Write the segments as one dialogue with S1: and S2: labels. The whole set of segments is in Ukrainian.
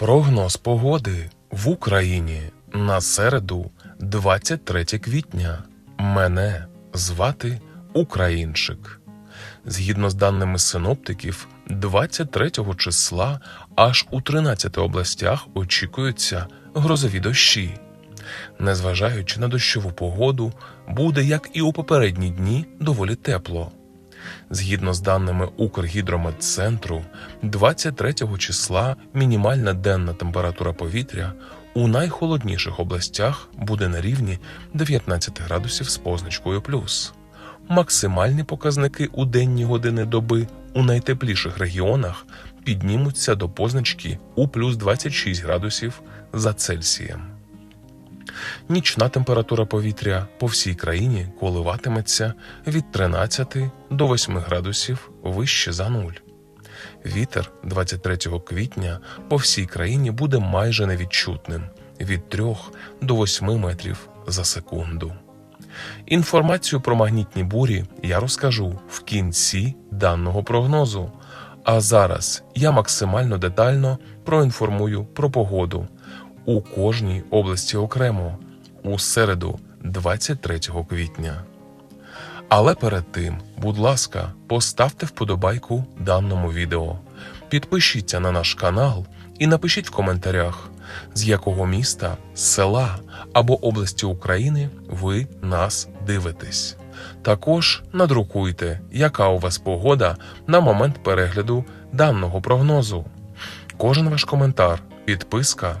S1: Прогноз погоди в Україні на середу, 23 квітня. Мене звати Українчик. Згідно з даними синоптиків, 23 числа аж у 13 областях очікуються грозові дощі. Незважаючи на дощову погоду, буде, як і у попередні дні, доволі тепло. Згідно з даними Укргідрометцентру, 23 числа мінімальна денна температура повітря у найхолодніших областях буде на рівні 19 градусів з позначкою плюс. Максимальні показники у денні години доби у найтепліших регіонах піднімуться до позначки у плюс 26 градусів за Цельсієм. Нічна температура повітря по всій країні коливатиметься від 13 до 8 градусів вище за нуль. Вітер 23 квітня по всій країні буде майже невідчутним від 3 до 8 метрів за секунду. Інформацію про магнітні бурі я розкажу в кінці даного прогнозу. А зараз я максимально детально проінформую про погоду у кожній області окремо у середу, 23 квітня. Але перед тим, будь ласка, поставте вподобайку даному відео, підпишіться на наш канал і напишіть в коментарях, з якого міста, села або області України ви нас дивитесь. Також надрукуйте, яка у вас погода на момент перегляду даного прогнозу. Кожен ваш коментар, підписка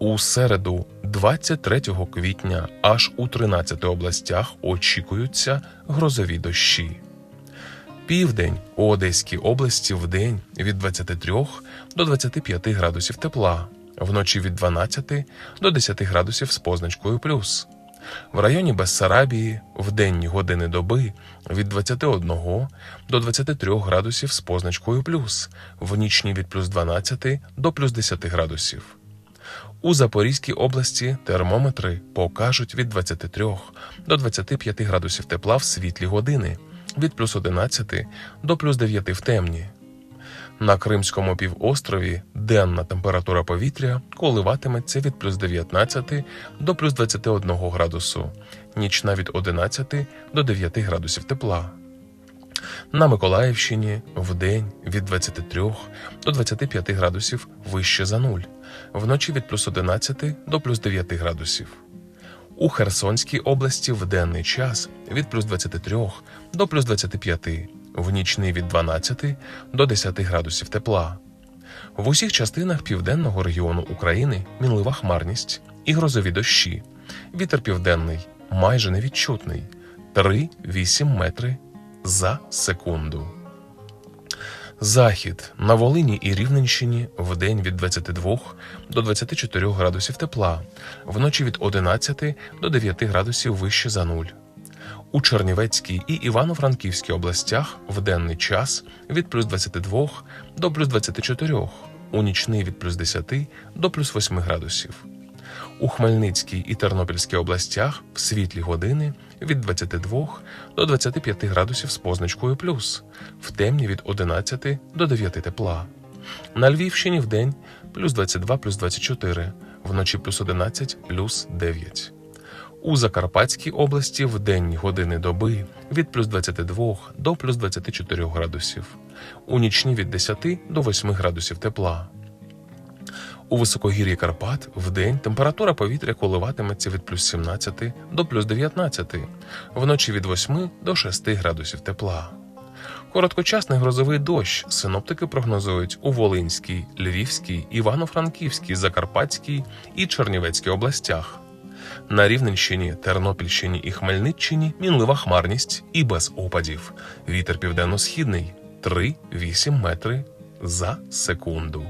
S1: У середу, 23 квітня, аж у 13 областях очікуються грозові дощі. Південь у Одеській області вдень від 23 до 25 градусів тепла, вночі від 12 до 10 градусів з позначкою плюс. В районі Бессарабії в денні години доби від 21 до 23 градусів з позначкою плюс, в нічні від плюс 12 до плюс 10 градусів. У Запорізькій області термометри покажуть від 23 до 25 градусів тепла в світлі години, від плюс 11 до плюс 9 в темні. На Кримському півострові денна температура повітря коливатиметься від плюс 19 до плюс 21 градусу, нічна від 11 до 9 градусів тепла. На Миколаївщині вдень від 23 до 25 градусів вище за нуль, вночі від плюс 11 до плюс 9 градусів. У Херсонській області в денний час від плюс 23 до плюс 25, в нічний від 12 до 10 градусів тепла. В усіх частинах південного регіону України мінлива хмарність і грозові дощі. Вітер південний майже невідчутний 3-8 метри за секунду. Захід на Волині і Рівненщині вдень від 22 до 24 градусів тепла, вночі від 11 до 9 градусів вище за нуль. У Чернівецькій і Івано-Франківській областях в денний час від плюс 22 до плюс 24, у нічний від плюс 10 до плюс 8 градусів. У Хмельницькій і Тернопільській областях в світлі години від 22 до 25 градусів з позначкою плюс, в темні від 11 до 9 тепла. На Львівщині в день плюс 22 плюс 24, вночі плюс 11 плюс 9. У Закарпатській області в денні години доби від плюс 22 до плюс 24 градусів, у нічні від 10 до 8 градусів тепла. У високогір'ї Карпат вдень температура повітря коливатиметься від плюс 17 до плюс 19, вночі від 8 до 6 градусів тепла. Короткочасний грозовий дощ синоптики прогнозують у Волинській, Львівській, Івано-Франківській, Закарпатській і Чернівецькій областях. На Рівненщині, Тернопільщині і Хмельниччині мінлива хмарність і без опадів. Вітер південно-східний 3-8 метри за секунду.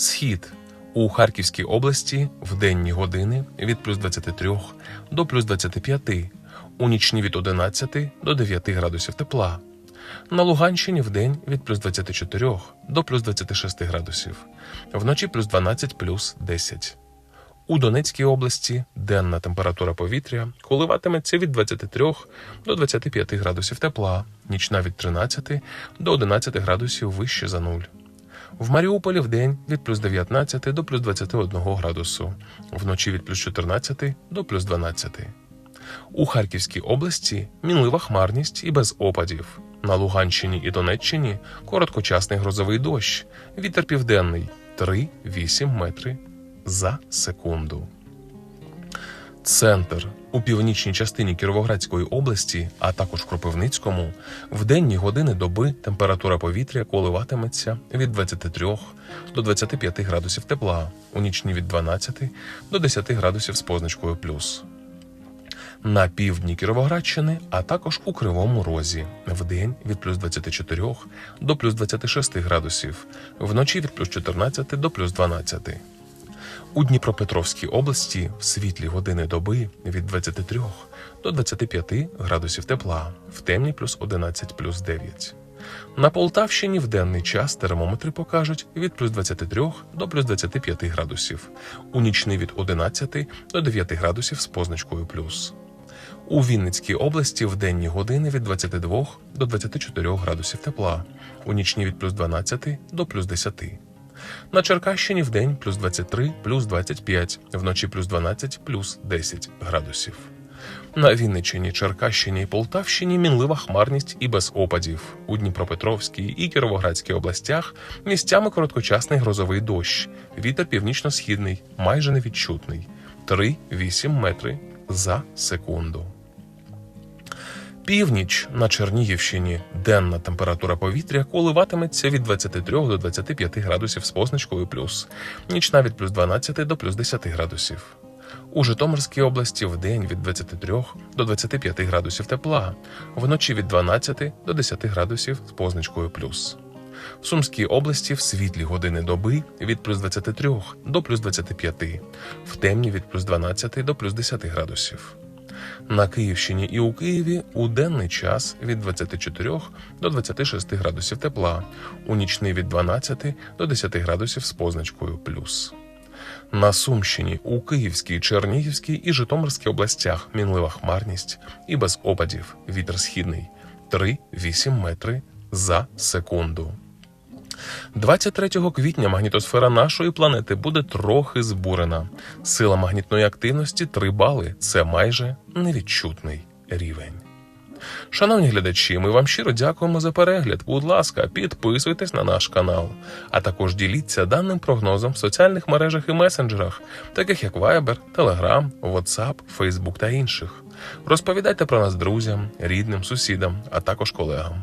S1: Схід У Харківській області в денні години від плюс 23 до плюс 25, у нічні від 11 до 9 градусів тепла. На Луганщині в день від плюс 24 до плюс 26 градусів, вночі плюс 12 плюс 10. У Донецькій області денна температура повітря коливатиметься від 23 до 25 градусів тепла, нічна від 13 до 11 градусів вище за нуль. В Маріуполі в день від плюс 19 до плюс 21 градусу, вночі від плюс 14 до плюс 12. У Харківській області мінлива хмарність і без опадів. На Луганщині і Донеччині короткочасний грозовий дощ. Вітер південний 3-8 метри за секунду. Центр у північній частині Кіровоградської області, а також Кропивницькому, в денні години доби температура повітря коливатиметься від 23 до 25 градусів тепла, у нічні від 12 до 10 градусів з позначкою плюс. На півдні Кіровоградщини, а також у Кривому Розі, вдень від плюс 24 до плюс 26 градусів, вночі від плюс 14 до плюс 12. У Дніпропетровській області в світлі години доби від 23 до 25 градусів тепла, в темні плюс 11 плюс 9. На Полтавщині в денний час термометри покажуть від плюс 23 до плюс 25 градусів, у нічний від 11 до 9 градусів з позначкою плюс. У Вінницькій області в денні години від 22 до 24 градусів тепла, у нічні від плюс 12 до плюс 10. На Черкащині в день плюс 23, плюс 25, вночі плюс 12, плюс 10 градусів. На Вінниччині, Черкащині і Полтавщині мінлива хмарність і без опадів. У Дніпропетровській і Кіровоградській областях місцями короткочасний грозовий дощ. Вітер північно-східний, майже невідчутний 3-8 метри за секунду. Північ на Чернігівщині денна температура повітря коливатиметься від 23 до 25 градусів з позначкою плюс, нічна від плюс 12 до плюс 10 градусів. У Житомирській області в день від 23 до 25 градусів тепла, вночі від 12 до 10 градусів з позначкою плюс. В Сумській області в світлі години доби від плюс 23 до плюс 25, в темні від плюс 12 до плюс 10 градусів. На Київщині і у Києві у денний час від 24 до 26 градусів тепла, у нічний від 12 до 10 градусів з позначкою плюс. На Сумщині, у Київській, Чернігівській і Житомирській областях мінлива хмарність і без опадів вітер східний 3-8 метри за секунду. 23 квітня магнітосфера нашої планети буде трохи збурена. Сила магнітної активності 3 бали це майже невідчутний рівень. Шановні глядачі, ми вам щиро дякуємо за перегляд. Будь ласка, підписуйтесь на наш канал, а також діліться даним прогнозом в соціальних мережах і месенджерах, таких як Viber, Telegram, WhatsApp, Facebook та інших. Розповідайте про нас друзям, рідним, сусідам, а також колегам.